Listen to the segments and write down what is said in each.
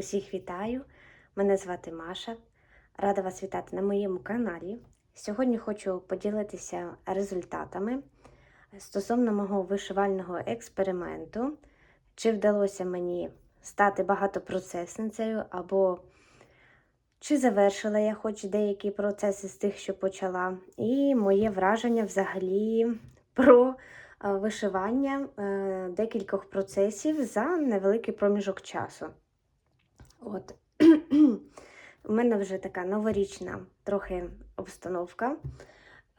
Усіх вітаю! Мене звати Маша. Рада вас вітати на моєму каналі. Сьогодні хочу поділитися результатами стосовно мого вишивального експерименту. Чи вдалося мені стати багатопроцесницею, або чи завершила я хоч деякі процеси з тих, що почала, і моє враження взагалі про е, вишивання е, декількох процесів за невеликий проміжок часу. От. У мене вже така новорічна трохи обстановка.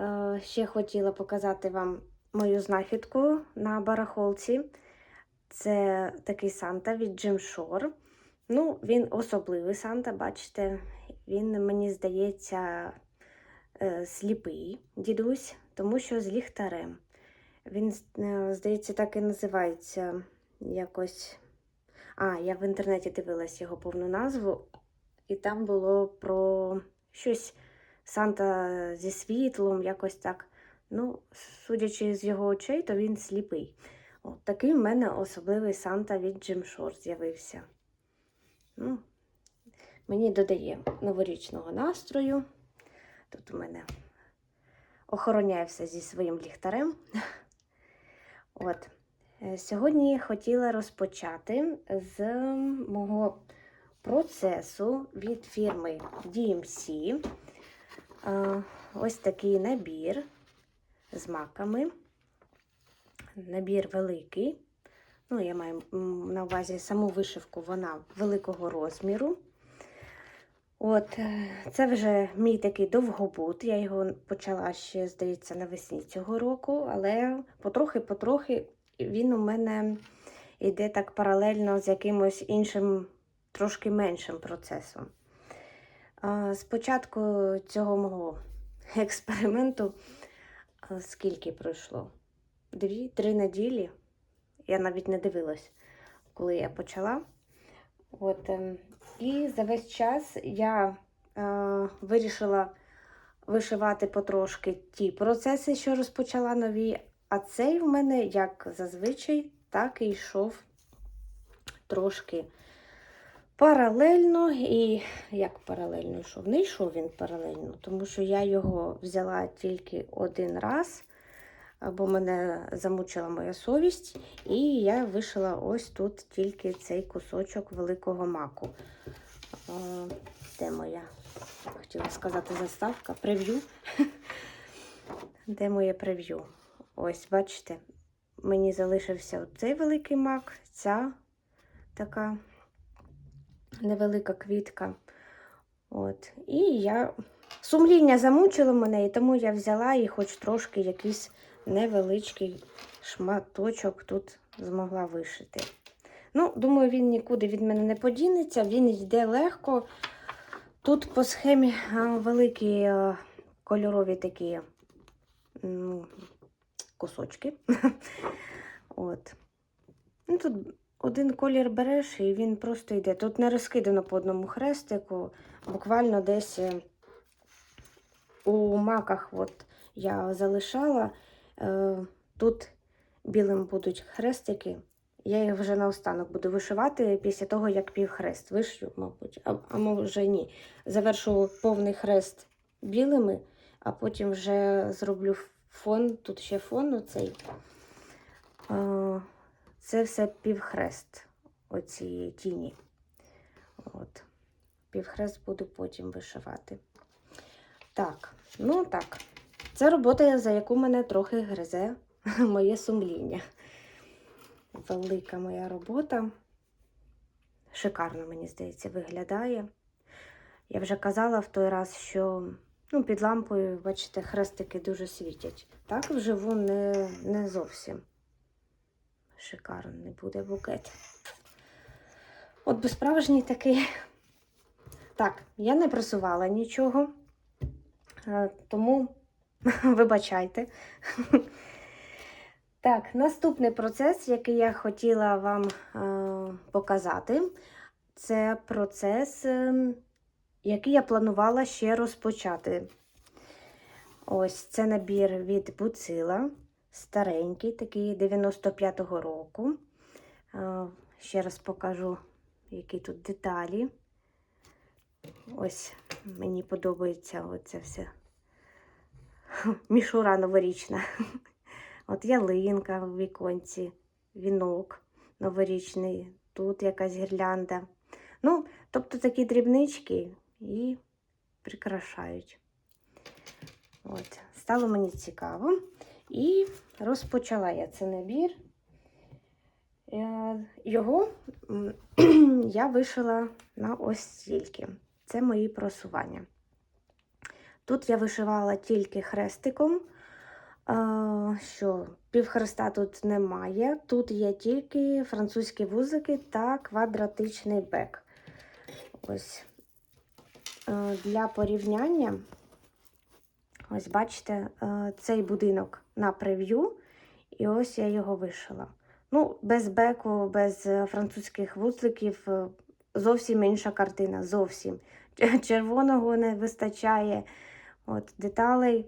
Е, Ще хотіла показати вам мою знахідку на барахолці. Це такий Санта від Jim Shore. Ну, він особливий Санта, бачите, він, мені здається, е, сліпий дідусь, тому що з ліхтарем. Він, е, здається, так і називається якось. А, я в інтернеті дивилась його повну назву, і там було про щось Санта зі світлом, якось так. Ну, судячи з його очей, то він сліпий. От такий в мене особливий Санта від Jim Shore з'явився. Ну, мені додає новорічного настрою. Тут у мене охороняє все зі своїм ліхтарем. От. Е, Сьогодні хотіла розпочати з мого процесу від фірми DMC. Е, Ось такий набір з маками. Набір великий. Ну, я маю на увазі саму вишивку, вона великого розміру. От, е, це вже мій такий довгобут. Я його почала ще, здається, навесні цього року, але потрохи-потрохи він у мене йде так паралельно з якимось іншим, трошки меншим процесом. Спочатку цього мого експерименту, скільки пройшло? Дві-три неділі. Я навіть не дивилась, коли я почала. От, ем, і за весь час я е, вирішила вишивати потрошки ті процеси, що розпочала нові. А цей в мене, як зазвичай, так і йшов трошки паралельно. І як паралельно йшов? Не йшов він паралельно, тому що я його взяла тільки один раз, бо мене замучила моя совість, і я вишила ось тут тільки цей кусочок великого маку. О, де моя? Хотіла сказати заставка, прев'ю. Де моє прев'ю? Ось, бачите, мені залишився цей великий мак, ця така невелика квітка. От. І я сумління замучило мене, і тому я взяла і хоч трошки якийсь невеличкий шматочок тут змогла вишити. Ну, думаю, він нікуди від мене не подінеться, він йде легко. Тут по схемі великі кольорові такі м, кусочки. От. Ну, тут один колір береш і він просто йде. Тут не розкидано по одному хрестику, буквально десь е, у маках от я залишала. Е, Тут білим будуть хрестики. Я їх вже наостанок буду вишивати після того, як півхрест вишью, мабуть, а, а може ні. Завершу повний хрест білими, а потім вже зроблю фон. Тут ще фон оцей. Це все півхрест оцієї тіні. От. Півхрест буду потім вишивати. Так, ну так. Це робота, за яку мене трохи гризе моє сумління. Велика моя робота. Шикарно, мені здається, виглядає. Я вже казала в той раз, що ну, під лампою, бачите, хрестики дуже світять. Так вживу не, не зовсім. Шикарний буде букет. От би справжній такий. Так, я не просувала нічого, е, тому вибачайте. Так, наступний процес, який я хотіла вам е, показати, це процес, е, який я планувала ще розпочати. Ось це набір від Буцила, старенький, такий 95-го року. Е, ще раз покажу, які тут деталі. Ось мені подобається оце все. Мішура новорічна. От ялинка в віконці, вінок новорічний, тут якась гірлянда. Ну, тобто такі дрібнички і прикрашають. От, стало мені цікаво. І розпочала я цей набір. Е, Його я вишила на ось стільки. Це мої просування. Тут я вишивала тільки хрестиком, що півхреста тут немає. Тут є тільки французькі вузики та квадратичний бек. Ось для порівняння, ось бачите, е, цей будинок на прев'ю, і ось я його вишила. Ну, без беку, без е, французьких вузликів е, зовсім інша картина. Зовсім. Червоного не вистачає. От, деталей.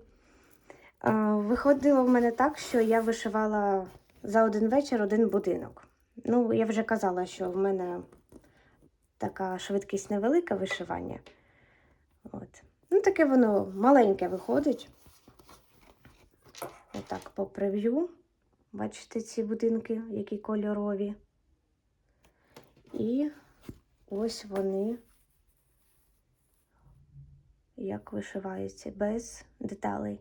Е, Виходило в мене так, що я вишивала за один вечір один будинок. Ну, я вже казала, що в мене така швидкість невелика вишивання. От. Ну, таке воно маленьке виходить. Отак по прев'ю. Бачите ці будинки, які кольорові. І ось вони як вишиваються без деталей.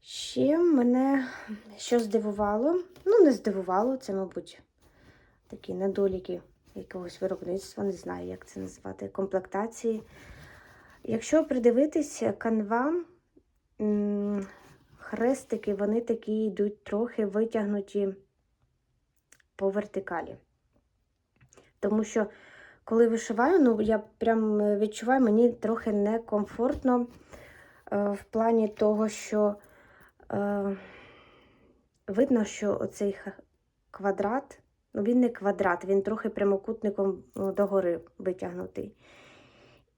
Ще мене що здивувало, ну, не здивувало, це, мабуть, такі недоліки якогось виробництва, не знаю, як це назвати, комплектації. Якщо придивитись, канва, хрестики, вони такі йдуть трохи витягнуті по вертикалі. Тому що, коли вишиваю, ну, я прям відчуваю, мені трохи некомфортно е, в плані того, що е, видно, що оцей квадрат, він не квадрат, він трохи прямокутником ну, догори витягнутий.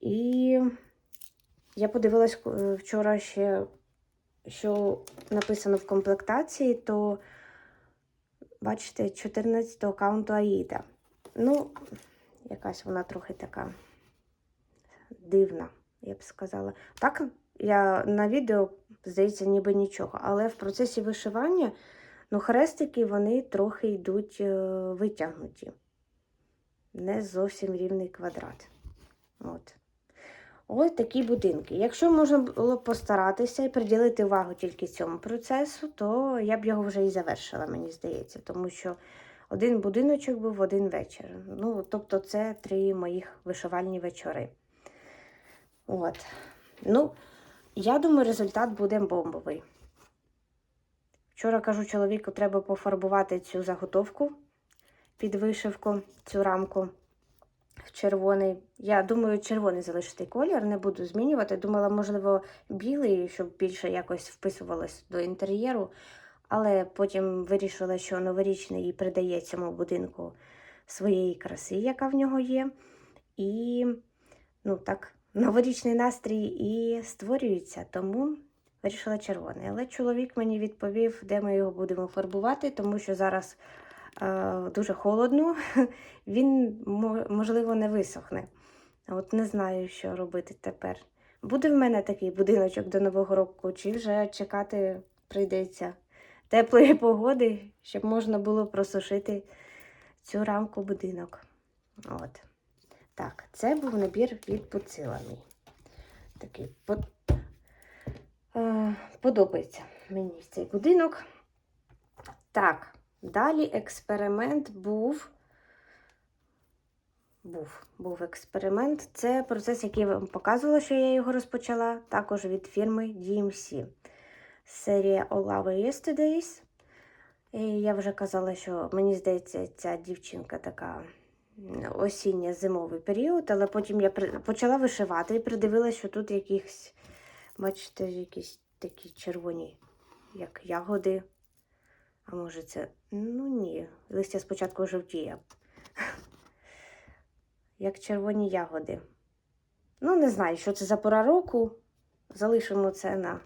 І я подивилась е, вчора ще, що написано в комплектації, то бачите, 14 аккаунту Аїда. Ну, якась вона трохи така дивна, я б сказала. Так, я на відео, здається, ніби нічого, але в процесі вишивання ну, хрестики вони трохи йдуть е, витягнуті. Не зовсім рівний квадрат. От. Ось такі будинки. Якщо можна було постаратися і приділити увагу тільки цьому процесу, то я б його вже і завершила, мені здається, тому що один будиночок був один вечір. Ну, тобто, це три моїх вишивальні вечори. От. Ну, я думаю, результат буде бомбовий. Вчора кажу чоловіку, треба пофарбувати цю заготовку під вишивку, цю рамку в червоний. Я думаю, червоний залишити колір, не буду змінювати. Думала, можливо, білий, щоб більше якось вписувалось до інтер'єру. Але потім вирішила, що новорічний придає цьому будинку своєї краси, яка в нього є. І ну так, новорічний настрій і створюється, тому вирішила червоний. Але чоловік мені відповів, де ми його будемо фарбувати, тому що зараз е, дуже холодно, він, можливо, не висохне. От не знаю, що робити тепер. Буде в мене такий будиночок до Нового року, чи вже чекати прийдеться теплої погоди, щоб можна було просушити цю рамку будинок. От. Так, це був набір від Пуцила мій. Такий подобається мені цей будинок. Так, далі експеримент був. Був, був експеримент. Це процес, який я вам показувала, що я його розпочала, також від фірми DMC. Серія Our Yesterdays. І я вже казала, що мені здається, ця дівчинка така осінньо-зимовий період, але потім я почала вишивати і придивилася, що тут якісь, бачите, якісь такі червоні, як ягоди. А може це. Ну ні, листя спочатку жовтіє. Як червоні ягоди. Ну, не знаю, що це за пора року. Залишимо це на,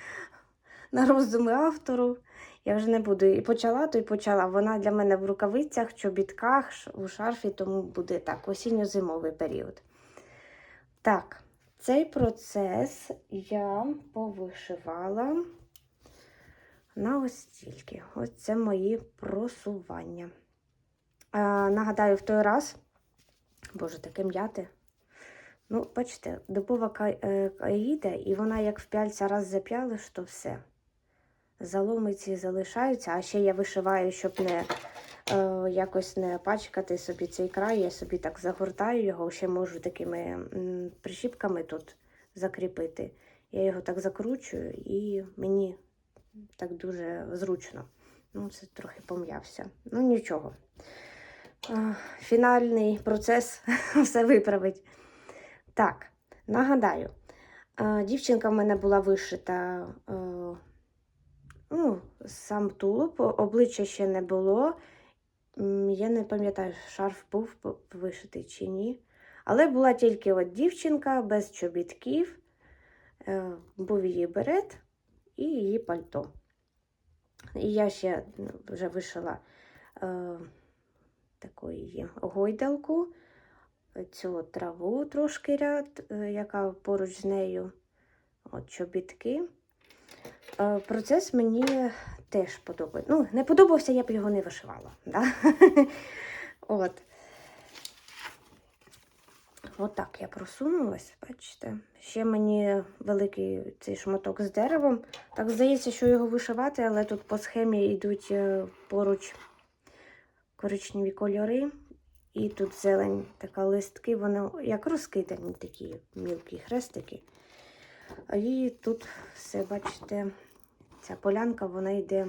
на роздуми автору. Я вже не буду і почала, то й почала. Вона для мене в рукавицях, чобітках, у шарфі, тому буде так, осінньо-зимовий період. Так, цей процес я повишивала на ось стільки. Ось це мої просування. А, нагадаю, в той раз, боже, таке м'яте. Ну, бачите, дубова ка- е, каїда, і вона як в пяльця раз зап'ялиш, то все. Заломиці залишаються, а ще я вишиваю, щоб не якось не пачкати собі цей край. Я собі так загортаю його, ще можу такими прищіпками тут закріпити. Я його так закручую і мені так дуже зручно. Ну, це трохи пом'явся. Ну, нічого. Е, Фінальний процес все виправить. Так, нагадаю, е, дівчинка в мене була вишита. е, Ну, сам тулуб, обличчя ще не було. Я не пам'ятаю, шарф був вишитий чи ні. Але була тільки от дівчинка без чобітків, е, був її берет і її пальто. І я ще ну, вже вишила е, таку її гойдалку, цю траву трошки ряд, е, яка поруч з нею, от чобітки. Е, Процес мені теж подобається. Ну, не подобався, я б його не вишивала. Да? От. Отак я просунулась, бачите. Ще мені великий цей шматок з деревом. Так здається, що його вишивати, але тут по схемі йдуть е, поруч коричневі кольори. І тут зелень, така листки, вони як розкидані такі мілкі хрестики. І тут все, бачите, ця полянка, вона йде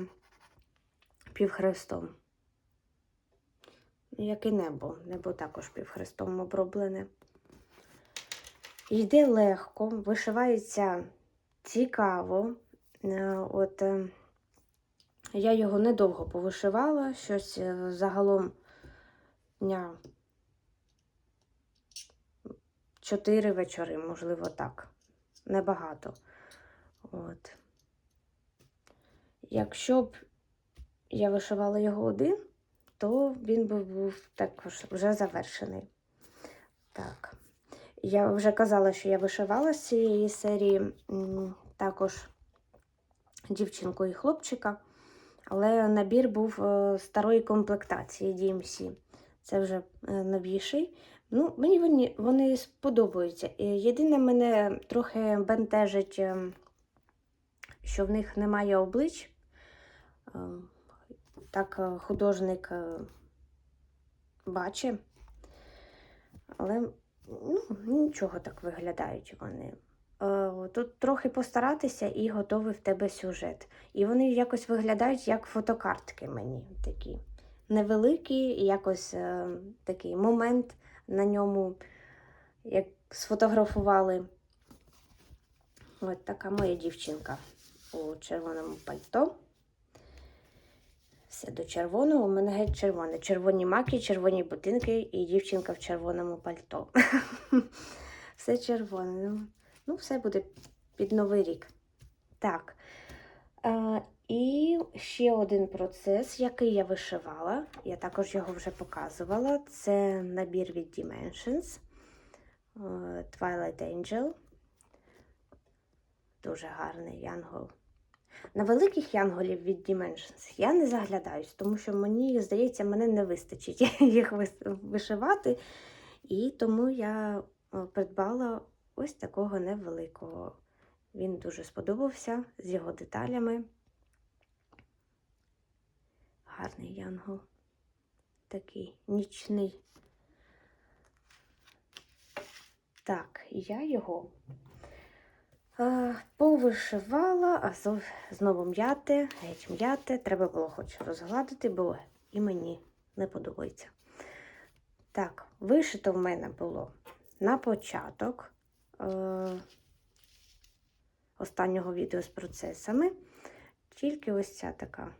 півхрестом. Як і небо. Небо також півхрестом оброблене. Йде легко, вишивається цікаво. Е, От е, я його недовго повишивала, щось е, загалом дня чотири вечори, можливо, так. Небагато. От. Якщо б я вишивала його один, то він би був також вже завершений. Так. Я вже казала, що я вишивала з цієї серії також дівчинку і хлопчика, але набір був е, старої комплектації DMC. Це вже е, новіший. Ну, мені вони, вони сподобаються. Єдине, мене трохи бентежить, е, що в них немає облич. Е, Так е, художник е, бачить. Але ну, нічого так виглядають вони. Тут трохи постаратися і готовий в тебе сюжет. І вони якось виглядають як фотокартки мені такі. Невеликі, і якось е, такий момент на ньому, як сфотографували. Ось така моя дівчинка у червоному пальто. Все до червоного. У мене геть червоне. Червоні маки, червоні ботинки і дівчинка в червоному пальто. Все червоне. Ну, Ну, все буде під новий рік. Так. І ще один процес, який я вишивала. Я також його вже показувала. Це набір від Dimensions. е, Twilight Angel. Дуже гарний янгол. На великих янголів від Dimensions я не заглядаюсь, тому що мені здається, мене не вистачить їх вишивати. І тому я е, придбала ось такого невеликого. Він дуже сподобався з його деталями. Гарний янгол. Такий нічний. Так, я його повишивала, а знову м'яте, геть м'яте. Треба було хоч розгладити, бо і мені не подобається. Так, вишито в мене було на початок е, останнього відео з процесами. Тільки ось ця така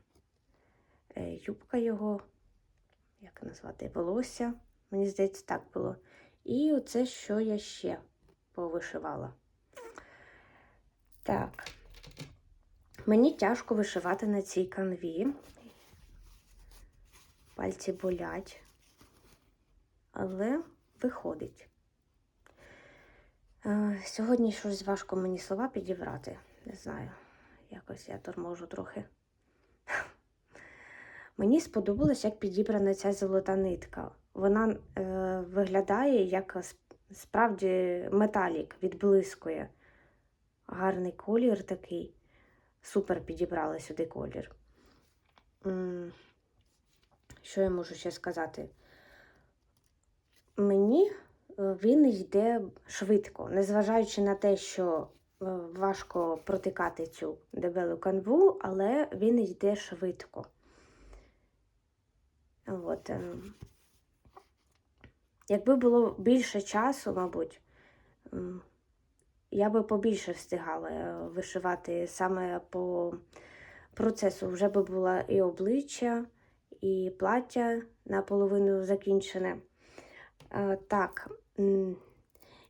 е, юбка його, як назвати, волосся. Мені здається, так було. І оце, що я ще повишивала. Так, Мені тяжко вишивати на цій канві. Пальці болять, але виходить. Е, Сьогодні щось важко мені слова підібрати. Не знаю, якось я торможу трохи. Мені сподобалось, як підібрана ця золота нитка. Вона е, виглядає як справді металік, відблискує. Гарний колір такий. Супер підібрала сюди колір. Що я можу ще сказати? Мені е, він йде швидко, незважаючи на те, що е, важко протикати цю дебелу канву, але він йде швидко. От. е, Якби було більше часу, мабуть, я би побільше встигала е, вишивати саме по процесу. Вже би була і обличчя, і плаття наполовину закінчене. Е, Так.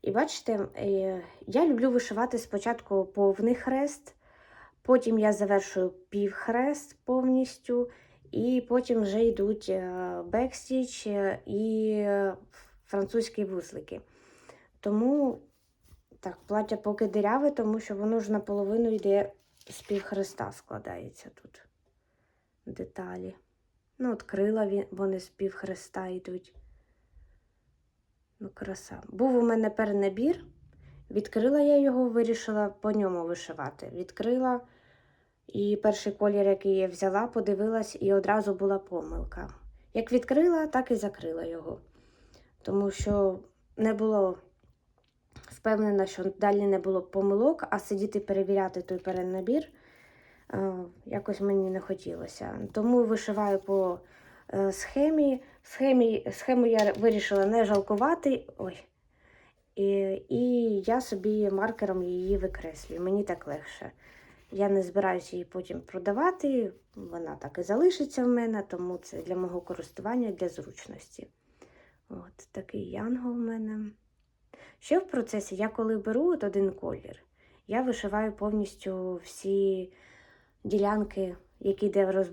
І бачите, е, я люблю вишивати спочатку повний хрест, потім я завершую півхрест повністю, і потім вже йдуть бекстіч і французькі вузлики. Тому так, плаття поки диряве, тому що воно ж наполовину йде з півхреста складається тут деталі. Ну, от крила вони з півхреста йдуть. Ну, краса. Був у мене перенабір. Відкрила я його, вирішила по ньому вишивати. Відкрила, і перший колір, який я взяла, подивилась, і одразу була помилка. Як відкрила, так і закрила його. Тому що не було впевнена, що далі не було помилок, а сидіти перевіряти той перенабір е, якось мені не хотілося. Тому вишиваю по е, схемі. Схемі, схему я вирішила не жалкувати. Ой. І, і я собі маркером її викреслюю. Мені так легше. Я не збираюся її потім продавати, вона так і залишиться в мене, тому це для мого користування, для зручності. От такий янгол в мене. Ще в процесі, я коли беру от один колір, я вишиваю повністю всі ділянки, які де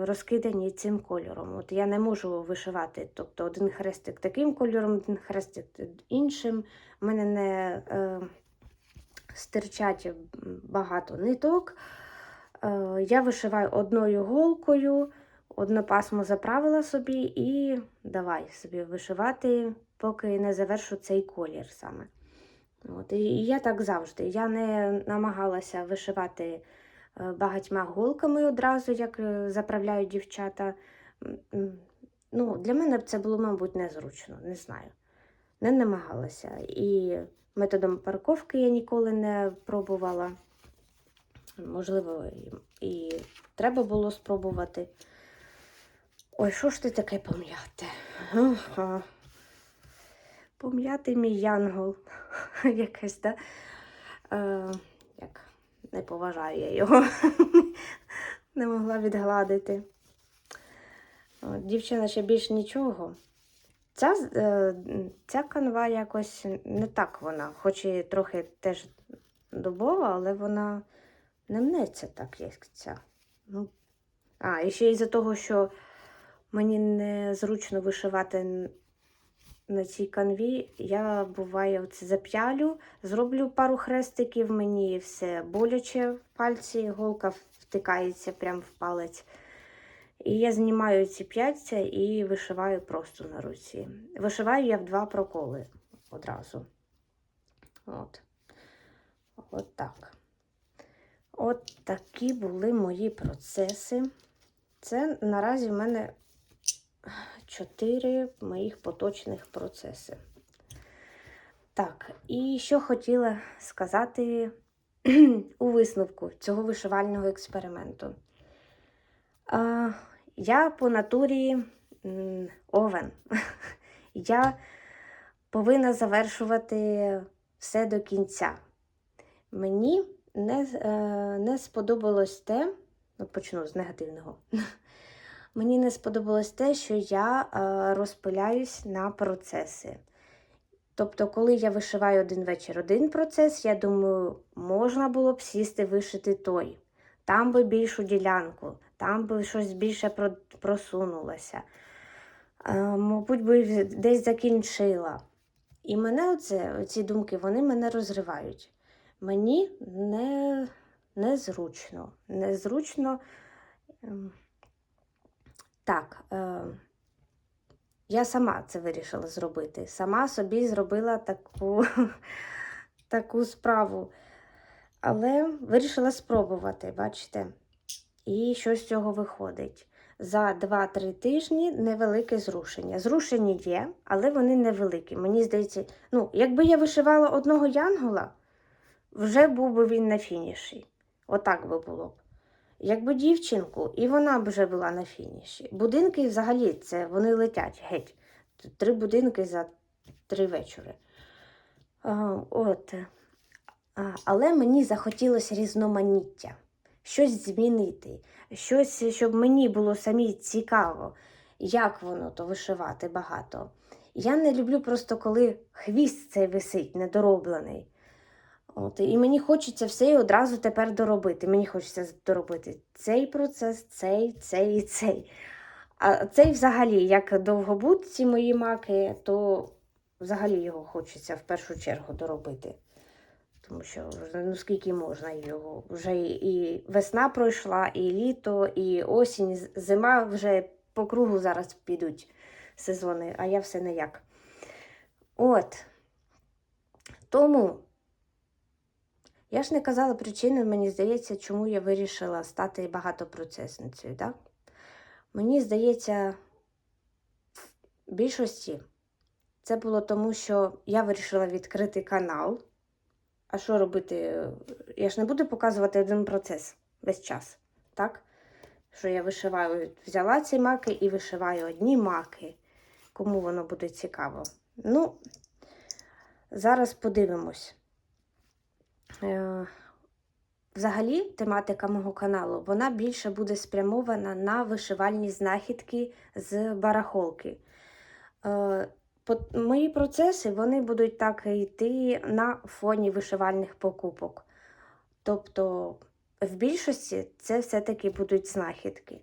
розкидані цим кольором. От я не можу вишивати, тобто один хрестик таким кольором, один хрестик іншим. У мене не е, стирчать багато ниток. Е, я вишиваю одною голкою, одне пасмо заправила собі і давай собі вишивати, поки не завершу цей колір саме. От, і я так завжди. Я не намагалася вишивати е, багатьма голками одразу, як е, заправляють дівчата. Ну, для мене це було, мабуть, незручно, не знаю. Не намагалася. І методом парковки я ніколи не пробувала. Можливо, і, треба було спробувати. Ой, що ж ти таке пом'яте? Ага. Пом'ятий мій янгол. Якесь, да? Е, як не поважаю я його. не могла відгладити. От, дівчина ще більш нічого. Ця, е, ця канва якось не так вона, хоч і трохи теж дубова, але вона не мнеться так, як ця. Ну, а, і ще із-за того, що мені незручно вишивати на цій канві, я буває оце зап'ялю, зроблю пару хрестиків, мені все боляче в пальці, голка втикається прямо в палець. І я знімаю ці п'яття і вишиваю просто на руці. Вишиваю я в два проколи одразу. От. От так. От такі були мої процеси. Це наразі в мене чотири моїх поточних процеси. Так, і що хотіла сказати у висновку цього вишивального експерименту. Я по натурі овен. Я повинна завершувати все до кінця. Мені не, е, не сподобалось те, ну, почну з негативного. Мені не сподобалось те, що я е, розпиляюсь на процеси. Тобто, коли я вишиваю один вечір один процес, я думаю, можна було б сісти вишити той. там би більшу ділянку, там би щось більше просунулося. Е, мабуть, би десь закінчила. І мене оце, ці думки вони мене розривають. Мені не, незручно. Незручно. Так, е, я сама це вирішила зробити. Сама собі зробила таку, таку справу. Але вирішила спробувати, бачите? І що з цього виходить? За 2-3 тижні невелике зрушення. Зрушення є, але вони невеликі. Мені здається, ну, якби я вишивала одного янгола, вже був би він на фініші. Отак би було. Якби дівчинку, і вона б вже була на фініші. Будинки взагалі це вони летять геть. Три будинки за три вечори. От. А, але мені захотілося різноманіття, щось змінити, щось, щоб мені було самі цікаво, як воно то вишивати багато. Я не люблю просто, коли хвіст цей висить, недороблений. От, і мені хочеться все і одразу тепер доробити. Мені хочеться доробити цей процес, цей, цей і цей. А цей взагалі, як довгобуд, ці мої маки, то взагалі його хочеться в першу чергу доробити. Тому що ну скільки можна його. Вже і, весна пройшла, і літо, і осінь, зима вже по кругу зараз підуть сезони, а я все ніяк. От. Тому я ж не казала причини, мені здається, чому я вирішила стати багатопроцесницею. Так? Мені здається, в більшості це було тому, що я вирішила відкрити канал. А що робити? Я ж не буду показувати один процес весь час, так? Що я вишиваю, взяла ці маки і вишиваю одні маки. Кому воно буде цікаво. Ну, зараз подивимось. Е, Взагалі, тематика мого каналу вона більше буде спрямована на вишивальні знахідки з барахолки. Е, Мої процеси вони будуть так йти на фоні вишивальних покупок. Тобто, в більшості це все-таки будуть знахідки.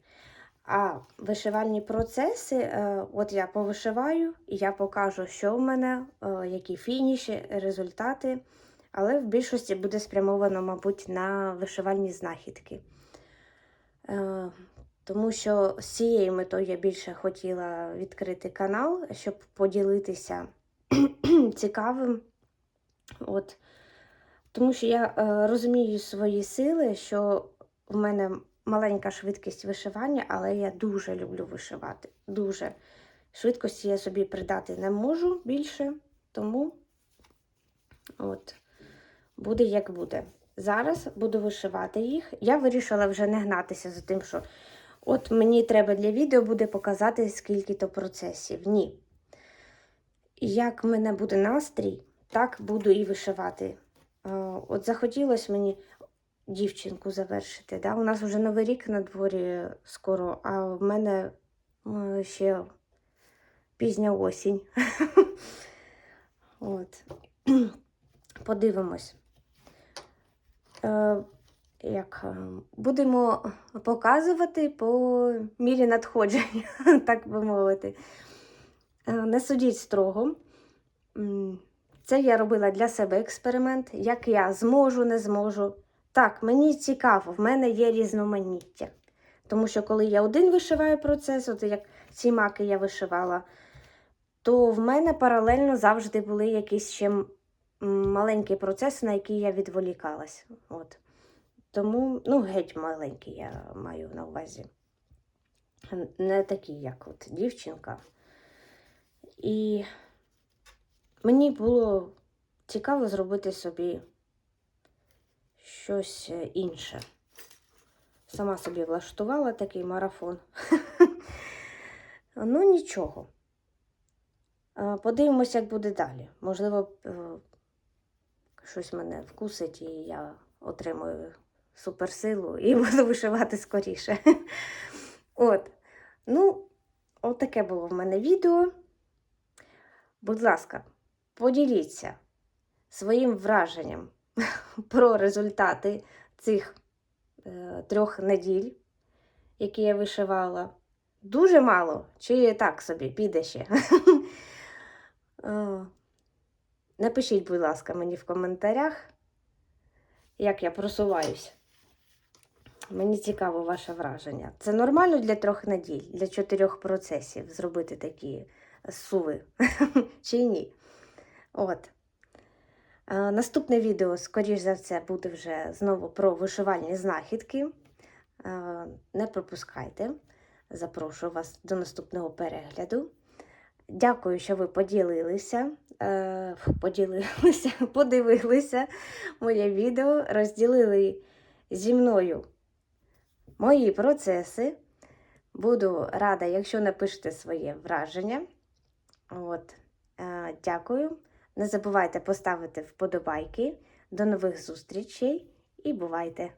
А вишивальні процеси, е, от я повишиваю, і я покажу, що в мене, які фініші, результати. Але в більшості буде спрямовано, мабуть, на вишивальні знахідки. Е, Тому що з цією метою я більше хотіла відкрити канал, щоб поділитися цікавим. От. Тому що я е, розумію свої сили, що в мене маленька швидкість вишивання, але я дуже люблю вишивати. Дуже. Швидкості я собі придати не можу більше, тому от, буде як буде. Зараз буду вишивати їх. Я вирішила вже не гнатися за тим, що от мені треба для відео буде показати, скільки то процесів. Ні. Як в мене буде настрій, так буду і вишивати. Е, От захотілося мені дівчинку завершити. Да? У нас вже новий рік на дворі скоро, а в мене е, ще пізня осінь. От. Подивимось. Е, як е, будемо показувати по мірі надходження, так би мовити. Е, Не судіть строго. Це я робила для себе експеримент, як я зможу, не зможу. Так, мені цікаво, в мене є різноманіття. Тому що коли я один вишиваю процес, от як ці маки я вишивала, то в мене паралельно завжди були якісь ще м, маленькі процеси, на які я відволікалась. От. Тому, ну, геть маленький я маю на увазі. Не такі, як от дівчинка. І мені було цікаво зробити собі щось е, інше. Сама собі влаштувала такий марафон. Ну, нічого. Подивимося, як буде далі. Можливо, е, щось мене вкусить, і я отримую суперсилу і буду вишивати скоріше. От. Ну, от таке було в мене відео. Будь ласка, поділіться своїм враженням про результати цих е, трьох неділь, які я вишивала. Дуже мало, чи так собі, піде ще. Напишіть, будь ласка, мені в коментарях, як я просуваюсь. Мені цікаво ваше враження. Це нормально для трьох неділь, для чотирьох процесів зробити такі суви чи ні? От. Е, Наступне відео, скоріш за все, буде вже знову про вишивальні знахідки. Е, Не пропускайте. Запрошую вас до наступного перегляду. Дякую, що ви поділилися, е, поділилися, подивилися моє відео, розділили зі мною мої процеси. Буду рада, якщо напишете своє враження. От. Е, Дякую. Не забувайте поставити вподобайки. До нових зустрічей і бувайте!